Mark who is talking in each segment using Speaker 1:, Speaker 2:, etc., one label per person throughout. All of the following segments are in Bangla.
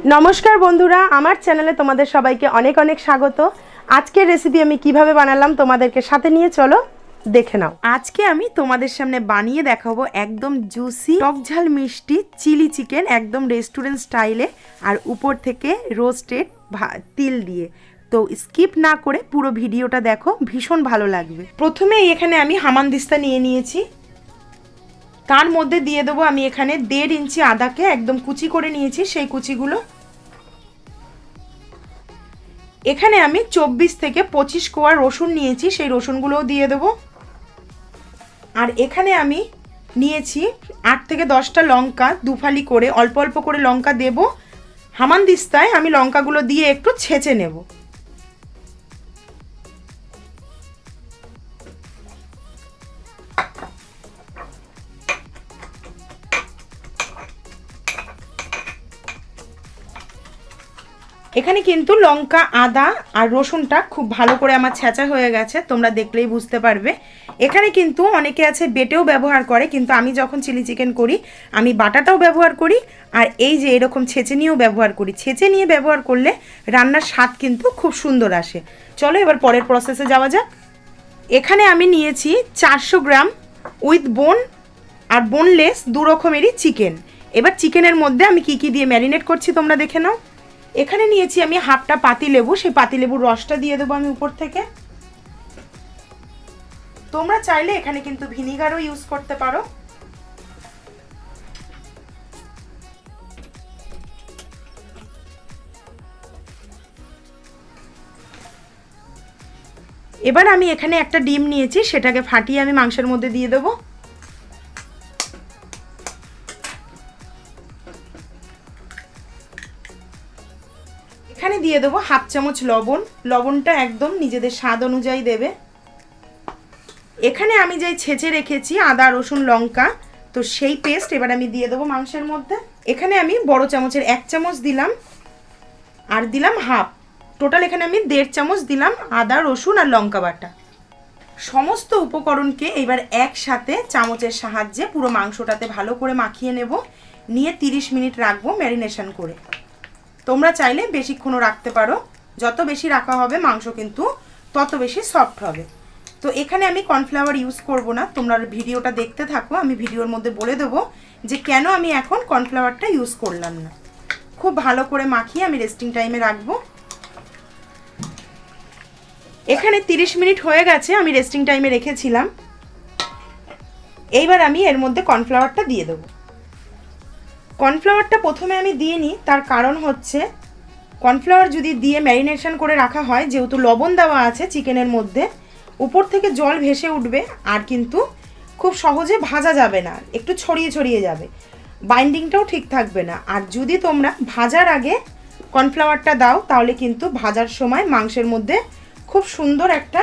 Speaker 1: নমস্কার বন্ধুরা, আমার চ্যানেলে তোমাদের সবাইকে অনেক অনেক স্বাগত। আজকের রেসিপি আমি কীভাবে বানালাম তোমাদেরকে সাথে নিয়ে চলো, দেখে নাও। আজকে আমি তোমাদের সামনে বানিয়ে দেখাবো একদম জুসি টকঝাল মিষ্টি চিলি চিকেন একদম রেস্টুরেন্ট স্টাইলে আর উপর থেকে রোস্টেড তিল দিয়ে। তো স্কিপ না করে পুরো ভিডিওটা দেখো, ভীষণ ভালো লাগবে। প্রথমে এখানে আমি হামানদিস্তা নিয়ে নিয়েছি। তার মধ্যে দিয়ে দেবো আমি এখানে দেড় ইঞ্চি আদাকে একদম কুচি করে নিয়েছি, সেই কুচিগুলো। এখানে আমি চব্বিশ থেকে পঁচিশ কোয়া রসুন নিয়েছি, সেই রসুনগুলোও দিয়ে দেবো। আর এখানে আমি নিয়েছি আট থেকে দশটা লঙ্কা, দুফালি করে, অল্প অল্প করে লঙ্কা দেব। হামানদিস্তায় আমি লঙ্কাগুলো দিয়ে একটু ছেঁচে নেব। এখানে কিন্তু লঙ্কা, আদা আর রসুনটা খুব ভালো করে আমার ছেঁচা হয়ে গেছে, তোমরা দেখলেই বুঝতে পারবে। এখানে কিন্তু অনেকে আছে বেটেও ব্যবহার করে, কিন্তু আমি যখন চিলি চিকেন করি, আমি বাটাটাও ব্যবহার করি, আর এই যে এরকম ছেঁচে নিয়েও ব্যবহার করি। ছেঁচে নিয়ে ব্যবহার করলে রান্নার স্বাদ কিন্তু খুব সুন্দর আসে। চলো এবার পরের প্রসেসে যাওয়া যাক। এখানে আমি নিয়েছি চারশো গ্রাম উইথ বোন আর বোনলেস দু রকমেরই চিকেন। এবার চিকেনের মধ্যে আমি কি কি দিয়ে ম্যারিনেট করছি তোমরা দেখে নাও। এখানে নিয়েছি আমি হাফটা পাতি লেবু, সেই পাতি লেবুর রসটা দিয়ে দেবো আমি উপর থেকে। তোমরা চাইলে এখানে কিন্তু ভিনিগারও ইউজ করতে পারো। এবার আমি এখানে একটা ডিম নিয়েছি, সেটাকে ফাটিয়ে আমি মাংসের মধ্যে দিয়ে দেবো। দিয়ে দেবো হাফ চামচ লবণ। লবণটা একদম নিজেদের স্বাদ অনুযায়ী দেবে। এখানে আমি যাই ছেঁচে রেখেছি আদা, রসুন, লঙ্কা, তো সেই পেস্ট এবার আমি দিয়ে দেবো মাংসের মধ্যে। এখানে আমি বড় চামচের এক চামচ দিলাম, আর দিলাম হাফ। টোটাল এখানে আমি দেড় চামচ দিলাম আদা, রসুন আর লঙ্কা বাটা। সমস্ত উপকরণকে এবার একসাথে চামচের সাহায্যে পুরো মাংসটাতে ভালো করে মাখিয়ে নেব। নিয়ে 30 মিনিট রাখব ম্যারিনেশন করে। তোমরা চাইলে বেশিক্ষণও রাখতে পারো। যত বেশি রাখা হবে মাংস কিন্তু তত বেশি সফট হবে। তো এখানে আমি কর্নফ্লাওয়ার ইউজ করব না। তোমরা ভিডিওটা দেখতে থাকো, আমি ভিডিওর মধ্যে বলে দেবো যে কেন আমি এখন কর্নফ্লাওয়ারটা ইউজ করলাম না। খুব ভালো করে মাখিয়ে আমি রেস্টিং টাইমে রাখব। এখানে 30 মিনিট হয়ে গেছে, আমি রেস্টিং টাইমে রেখেছিলাম। এইবার আমি এর মধ্যে কর্নফ্লাওয়ারটা দিয়ে দেবো। কর্নফ্লাওয়ারটা প্রথমে আমি দিয়ে নিই, তার কারণ হচ্ছে কর্নফ্লাওয়ার যদি দিয়ে ম্যারিনেশন করে রাখা হয়, যেহেতু লবণ দেওয়া আছে চিকেনের মধ্যে, উপর থেকে জল ভেসে উঠবে আর কিন্তু খুব সহজে ভাজা যাবে না, একটু ছড়িয়ে ছড়িয়ে যাবে। বাইন্ডিংটাও ঠিক থাকবে না। আর যদি তোমরা ভাজার আগে কর্নফ্লাওয়ারটা দাও, তাহলে কিন্তু ভাজার সময় মাংসের মধ্যে খুব সুন্দর একটা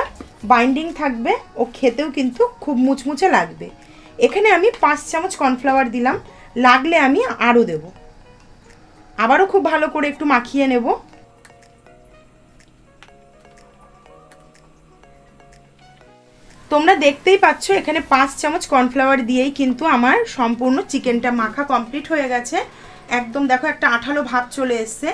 Speaker 1: বাইন্ডিং থাকবে ও খেতেও কিন্তু খুব মুচমুচে লাগবে। এখানে আমি পাঁচ চামচ কর্নফ্লাওয়ার দিলাম। লাগলে আমি আরও দেব। আবারও খুব ভালো করে একটু মাখিয়ে নেব। তোমরা দেখতেই পাচ্ছ, এখানে পাঁচ চামচ কর্নফ্লাওয়ার দিয়েই কিন্তু আমার সম্পূর্ণ চিকেনটা মাখা কমপ্লিট হয়ে গেছে। একদম দেখো একটা আঠালো ভাব চলে এসছে।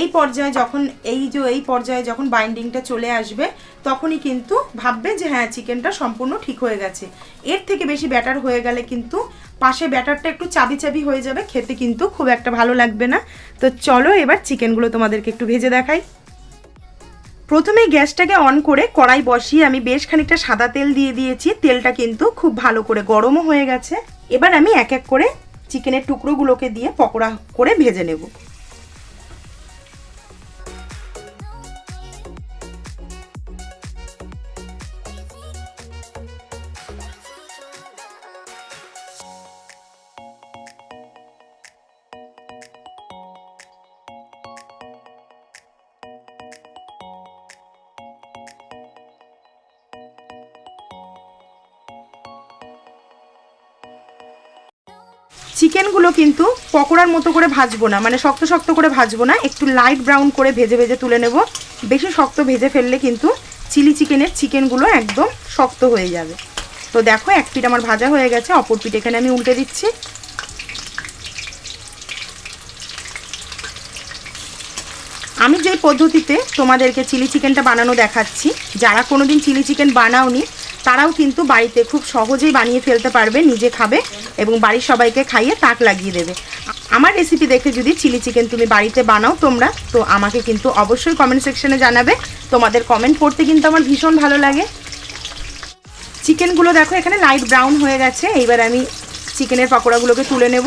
Speaker 1: এই পর্যায়ে যখন, এই যে এই পর্যায়ে যখন বাইন্ডিংটা চলে আসবে, তখনই কিন্তু ভাববে যে হ্যাঁ চিকেনটা সম্পূর্ণ ঠিক হয়ে গেছে। এর থেকে বেশি ব্যাটার হয়ে গেলে কিন্তু পাশে ব্যাটারটা একটু চাবি চাবি হয়ে যাবে, খেতে কিন্তু খুব একটা ভালো লাগবে না। তো চলো এবার চিকেনগুলো তোমাদেরকে একটু ভেজে দেখাই। প্রথমেই গ্যাসটাকে অন করে কড়াই বসিয়ে আমি বেশ খানিকটা সাদা তেল দিয়ে দিয়েছি। তেলটা কিন্তু খুব ভালো করে গরমও হয়ে গেছে। এবার আমি এক এক করে চিকেনের টুকরোগুলোকে দিয়ে পকোড়া করে ভেজে নেব। চিকেনগুলো কিন্তু পকোড়ার মতো করে ভাজবো না মানে শক্ত শক্ত করে ভাজবো না, একটু লাইট ব্রাউন করে ভেজে ভেজে তুলে নেব। বেশি শক্ত ভেজে ফেললে কিন্তু চিলি চিকেনের চিকেনগুলো একদম শক্ত হয়ে যাবে। তো দেখো, এক পিঠ আমার ভাজা হয়ে গেছে, অপর পিঠ এখানে আমি উল্টে দিচ্ছি। আমি যে পদ্ধতিতে তোমাদেরকে চিলি চিকেনটা বানানো দেখাচ্ছি, যারা কোনোদিন চিলি চিকেন বানাওনি তারাও কিন্তু বাড়িতে খুব সহজেই বানিয়ে ফেলতে পারবে, নিজে খাবে এবং বাড়ির সবাইকে খাইয়ে তাক লাগিয়ে দেবে। আমার রেসিপি দেখে যদি চিলি চিকেন তুমি বাড়িতে বানাও তোমরা, তো আমাকে কিন্তু অবশ্যই কমেন্ট সেকশনে জানাবে। তোমাদের কমেন্ট পড়তে কিন্তু আমার ভীষণ ভালো লাগে। চিকেনগুলো দেখো এখানে লাইট ব্রাউন হয়ে গেছে, এইবার আমি চিকেনের পকোড়াগুলোকে তুলে নেব।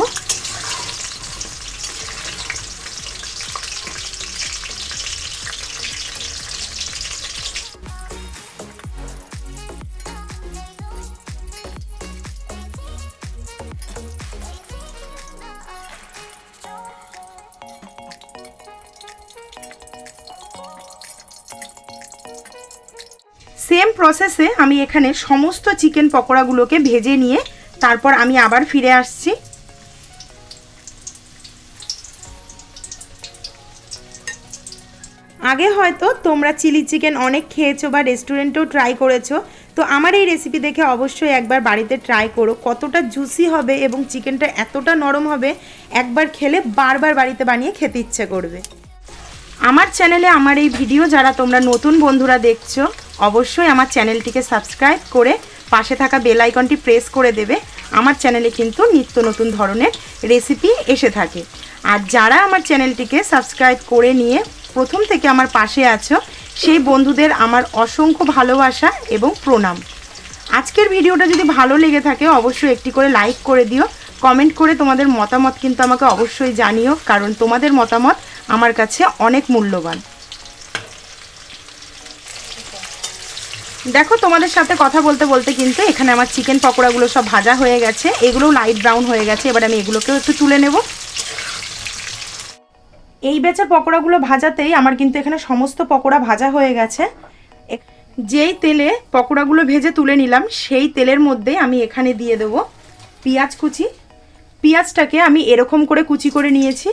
Speaker 1: সেম প্রসেসে আমি এখানে সমস্ত চিকেন পকোড়াগুলোকে ভেজে নিয়ে তারপর আমি আবার ফিরে আসছি। আগে হয়তো তোমরা চিলি চিকেন অনেক খেয়েছো বা রেস্টুরেন্টেও ট্রাই করেছ, তো আমার এই রেসিপি দেখে অবশ্যই একবার বাড়িতে ট্রাই করো, কতটা জুসি হবে এবং চিকেনটা এতটা নরম হবে, একবার খেলে বারবার বাড়িতে বানিয়ে খেতে ইচ্ছে করবে। আমার চ্যানেলে আমার এই ভিডিও যারা তোমরা নতুন বন্ধুরা দেখছ অবশ্যই আমার চ্যানেলটিকে সাবস্ক্রাইব করে পাশে থাকা বেল আইকনটি প্রেস করে দেবে। আমার চ্যানেলে কিন্তু নিত্য নতুন ধরনের রেসিপি এসে থাকে। আর যারা আমার চ্যানেলটিকে সাবস্ক্রাইব করে নিয়ে প্রথম থেকে আমার পাশে আছো, সেই বন্ধুদের আমার অসংখ্য ভালোবাসা এবং প্রণাম। আজকের ভিডিওটা যদি ভালো লেগে থাকে, অবশ্যই একটি করে লাইক করে দিও। কমেন্ট করে তোমাদের মতামত কিন্তু আমাকে অবশ্যই জানিও, কারণ তোমাদের মতামত আমার কাছে অনেক মূল্যবান। দেখো, তোমাদের সাথে কথা বলতে বলতে কিন্তু এখানে আমার চিকেন পকোড়াগুলো সব ভাজা হয়ে গেছে। এগুলো লাইট ব্রাউন হয়ে গেছে। এবার আমি এগুলোকেও একটু তুলে নেব। এই বেচা পকোড়াগুলো ভাজাতেই আমার কিন্তু এখানে সমস্ত পকোড়া ভাজা হয়ে গেছে। যেই তেলে পকোড়াগুলো ভেজে তুলে নিলাম, সেই তেলের মধ্যে আমি এখানে দিয়ে দেবো পেঁয়াজ কুচি। পেঁয়াজটাকে আমি এরকম করে কুচি করে নিয়েছি।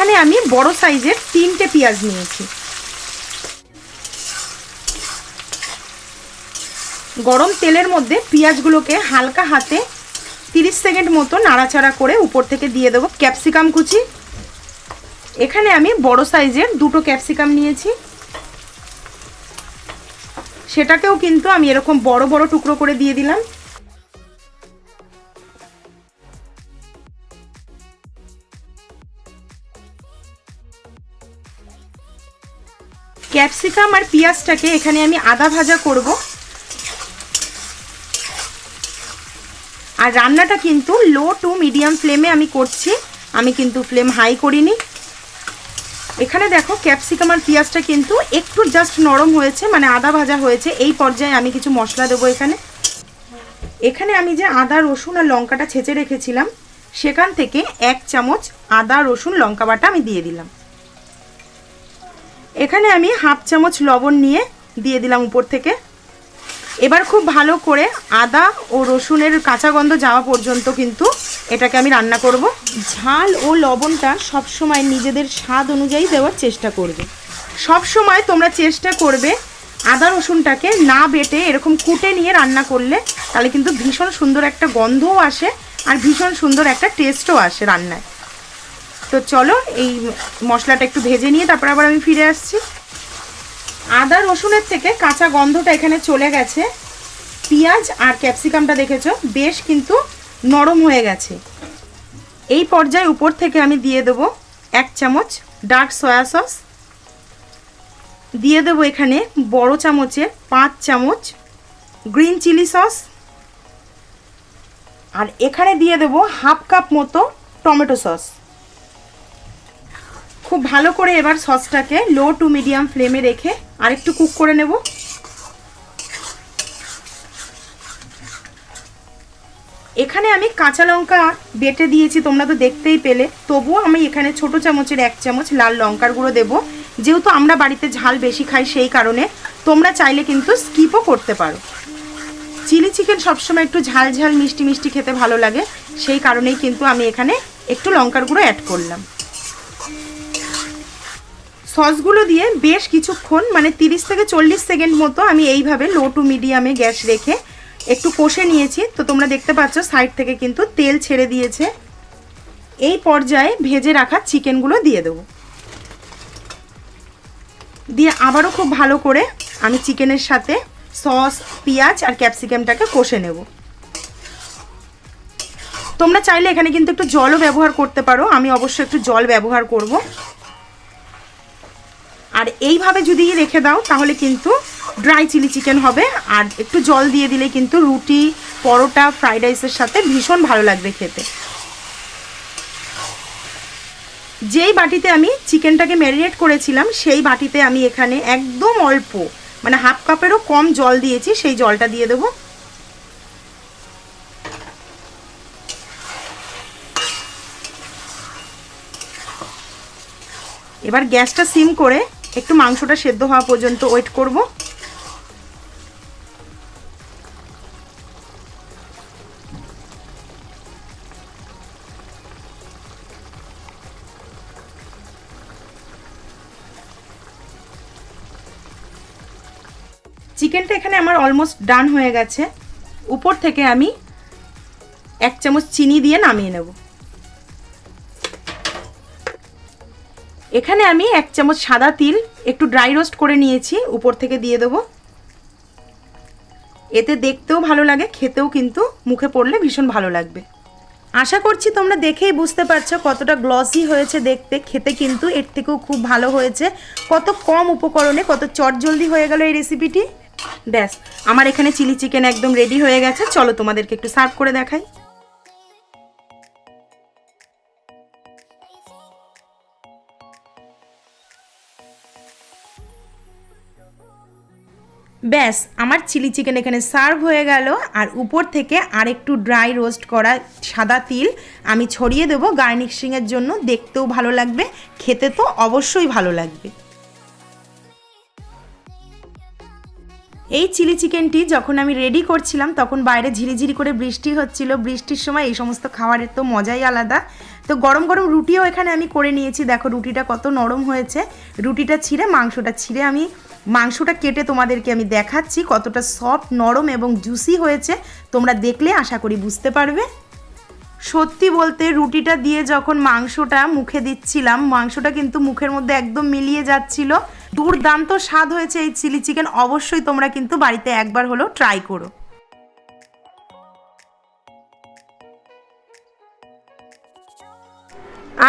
Speaker 1: এখানে আমি বড় সাইজের তিনটে পেঁয়াজ নিয়েছি। গরম তেলের মধ্যে পেঁয়াজগুলোকে হালকা হাতে 30 সেকেন্ড মতো নাড়াচাড়া করে উপর থেকে দিয়ে দেবো ক্যাপসিকাম কুচি। এখানে আমি বড় সাইজের দুটো ক্যাপসিকাম নিয়েছি। সেটাকেও কিন্তু আমি এরকম বড় বড় টুকরো করে দিয়ে দিলাম। ক্যাপসিকাম আর পেঁয়াজটাকে এখানে আমি আদা ভাজা করব। আর রান্নাটা কিন্তু লো টু মিডিয়াম ফ্লেমে আমি করছি। আমি কিন্তু ফ্লেম হাই করিনি। এখানে দেখো ক্যাপসিকাম আর পেঁয়াজটা কিন্তু একটু জাস্ট নরম হয়েছে মানে আদা ভাজা হয়েছে। এই পর্যায়ে আমি কিছু মশলা দেবো এখানে। এখানে আমি যে আদা, রসুন আর লঙ্কাটা ছেঁচে রেখেছিলাম, সেখান থেকে এক চামচ আদা, রসুন, লঙ্কা বাটা আমি দিয়ে দিলাম। এখানে আমি হাফ চামচ লবণ নিয়ে দিয়ে দিলাম উপর থেকে। এবার খুব ভালো করে আদা ও রসুনের কাঁচা গন্ধ যাওয়া পর্যন্ত কিন্তু এটাকে আমি রান্না করব। ঝাল ও লবণটা সবসময় নিজেদের স্বাদ অনুযায়ী দেওয়ার চেষ্টা করবে। সব সময় তোমরা চেষ্টা করবে আদা রসুনটাকে না বেটে এরকম কুটে নিয়ে রান্না করলে, তাহলে কিন্তু ভীষণ সুন্দর একটা গন্ধও আসে আর ভীষণ সুন্দর একটা টেস্টও আসে রান্নায়। তো চলো, এই মশলাটা একটু ভেজে নিয়ে তারপর আবার আমি ফিরে আসছি। আদা রসুনের থেকে কাঁচা গন্ধটা এখানে চলে গেছে। পেঁয়াজ আর ক্যাপসিকামটা দেখেছ? বেশ কিন্তু নরম হয়ে গেছে। এই পর্যায়ে উপর থেকে আমি দিয়ে দেবো এক চামচ ডার্ক সয়া সস। দিয়ে দেবো এখানে বড় চামচের পাঁচ চামচ গ্রিন চিলি সস। আর এখানে দিয়ে দেবো হাফ কাপ মতো টমেটো সস। খুব ভালো করে এবার সসটাকে লো টু মিডিয়াম ফ্লেমে রেখে আরেকটু কুক করে নেব। এখানে আমি কাঁচা লঙ্কা বেটে দিয়েছি, তোমরা তো দেখতেই পেলে। তবুও আমি এখানে ছোট চামচের এক চামচ লাল লঙ্কার গুঁড়ো দেবো। যেহেতু আমরা বাড়িতে ঝাল বেশি খাই সেই কারণে, তোমরা চাইলে কিন্তু স্কিপও করতে পারো। চিলি চিকেন সবসময় একটু ঝাল ঝাল মিষ্টি মিষ্টি খেতে ভালো লাগে, সেই কারণেই কিন্তু আমি এখানে একটু লঙ্কার গুঁড়ো অ্যাড করলাম। সসগুলো দিয়ে বেশ কিছুক্ষণ মানে তিরিশ থেকে চল্লিশ সেকেন্ড মতো আমি এইভাবে লো টু মিডিয়ামে গ্যাস রেখে একটু কষে নিয়েছি। তো তোমরা দেখতে পাচ্ছ সাইড থেকে কিন্তু তেল ছেড়ে দিয়েছে। এই পর্যায়ে ভেজে রাখা চিকেনগুলো দিয়ে দেবো। দিয়ে আবারও খুব ভালো করে আমি চিকেনের সাথে সস, পেঁয়াজ আর ক্যাপসিকামটাকে কষে নেব। তোমরা চাইলে এখানে কিন্তু একটু জলও ব্যবহার করতে পারো। আমি অবশ্য একটু জল ব্যবহার করব। আর এইভাবে যদি রেখে দাও, তাহলে কিন্তু ড্রাই চিলি চিকেন হবে। আর একটু জল দিয়ে দিলে কিন্তু রুটি, পরোটা ফ্রাইড রাইসের সাথে ভীষণ ভালো লাগবে খেতে। যেই বাটিতে আমি চিকেনটাকে ম্যারিনেট করেছিলাম, সেই বাটিতে আমি এখানে একদম অল্প মানে হাফ কাপেরও কম জল দিয়েছি, সেই জলটা দিয়ে দেবো। এবার গ্যাসটা সিম করে একটু মাংসটা সেদ্ধ হওয়া পর্যন্ত ওয়েট করব। চিকেনটা এখানে আমার অলমোস্ট ডান হয়ে গেছে। উপর থেকে আমি এক চামচ চিনি দিয়ে নামিয়ে নেব। এখানে আমি এক চামচ সাদা তিল একটু ড্রাই রোস্ট করে নিয়েছি, উপর থেকে দিয়ে দেবো। এতে দেখতেও ভালো লাগে, খেতেও কিন্তু মুখে পড়লে ভীষণ ভালো লাগবে। আশা করছি তোমরা দেখেই বুঝতে পারছ কতটা গ্লসি হয়েছে দেখতে। খেতে কিন্তু এর থেকেও খুব ভালো হয়েছে। কত কম উপকরণে কত চটজলদি হয়ে গেল এই রেসিপিটি ব্যাস, আমার এখানে চিলি চিকেন একদম রেডি হয়ে গেছে। চলো তোমাদেরকে একটু সার্ভ করে দেখাই। ব্যাস, আমার চিলি চিকেন এখানে সার্ভ হয়ে গেল। আর উপর থেকে আর একটু ড্রাই রোস্ট করা সাদা তিল আমি ছড়িয়ে দেবো গার্নিশিংয়ের জন্য। দেখতেও ভালো লাগবে, খেতে তো অবশ্যই ভালো লাগবে। এই চিলি চিকেনটি যখন আমি রেডি করছিলাম, তখন বাইরে ঝিরিঝিরি করে বৃষ্টি হচ্ছিল। বৃষ্টির সময় এই সমস্ত খাবারের তো মজাই আলাদা। তো গরম গরম রুটিও এখানে আমি করে নিয়েছি। দেখো রুটিটা কত নরম হয়েছে। রুটিটা ছিঁড়ে, মাংসটা ছিঁড়ে আমি মাংসটা কেটে তোমাদেরকে আমি দেখাচ্ছি কতটা সফট নরম এবং জুসি হয়েছে। তোমরা দেখলে আশা করি বুঝতে পারবে। সত্যি বলতে রুটিটা দিয়ে যখন মাংসটা মুখে দিচ্ছিলাম, মাংসটা কিন্তু মুখের মধ্যে একদম মিলিয়ে যাচ্ছিল। দুর্দান্ত স্বাদ হয়েছে এই চিলি চিকেন অবশ্যই তোমরা কিন্তু বাড়িতে একবার হলেও ট্রাই করো।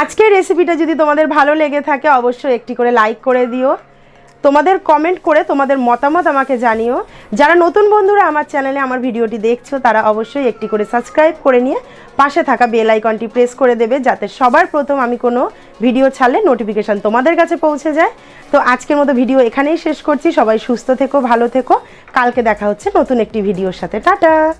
Speaker 1: আজকের রেসিপিটা যদি তোমাদের ভালো লেগে থাকে, অবশ্যই একটি করে লাইক করে দিও। তোমাদের কমেন্ট করে তোমাদের মতামত আমাকে জানিও। যারা নতুন বন্ধুরা আমার চ্যানেলে আমার ভিডিওটি দেখছ, তারা অবশ্যই একটি করে সাবস্ক্রাইব করে নিয়ে পাশে থাকা বেল আইকনটি প্রেস করে দেবে, যাতে সবার প্রথম আমি কোনো ভিডিও ছাড়লে নোটিফিকেশান তোমাদের কাছে পৌঁছে যায়। তো আজকের মতো ভিডিও এখানেই শেষ করছি। সবাই সুস্থ থেকো, ভালো থেকো। কালকে দেখা হচ্ছে নতুন একটি ভিডিওর সাথে। টাটা!